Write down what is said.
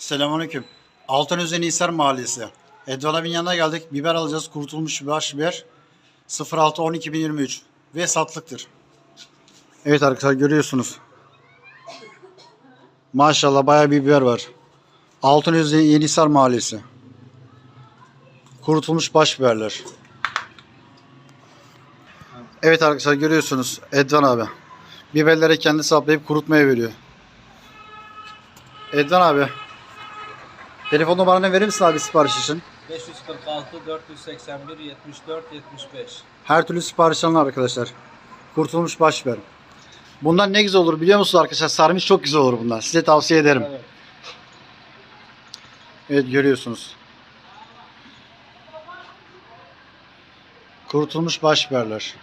Selamünaleyküm. Altınözü Nisar Mahallesi. Edvan abinin yanına geldik. Biber alacağız. Kurutulmuş baş biber. 06 10 2023 ve satlıktır. Evet arkadaşlar görüyorsunuz. Maşallah bayağı bir biber var. Altınözü Yenisar Mahallesi. Kurutulmuş baş biberler. Evet arkadaşlar görüyorsunuz Edvan abi. Biberleri kendi saplayıp kurutmaya veriyor. Edvan abi. Telefon numaranı verir misin abi sipariş için? 546 481 74 75. Her türlü sipariş alın arkadaşlar. Kurtulmuş baş biber. Bundan ne güzel olur biliyor musunuz arkadaşlar? Sarmış çok güzel olur bundan. Size tavsiye ederim. Evet. Evet görüyorsunuz. Kurutulmuş baş biberler.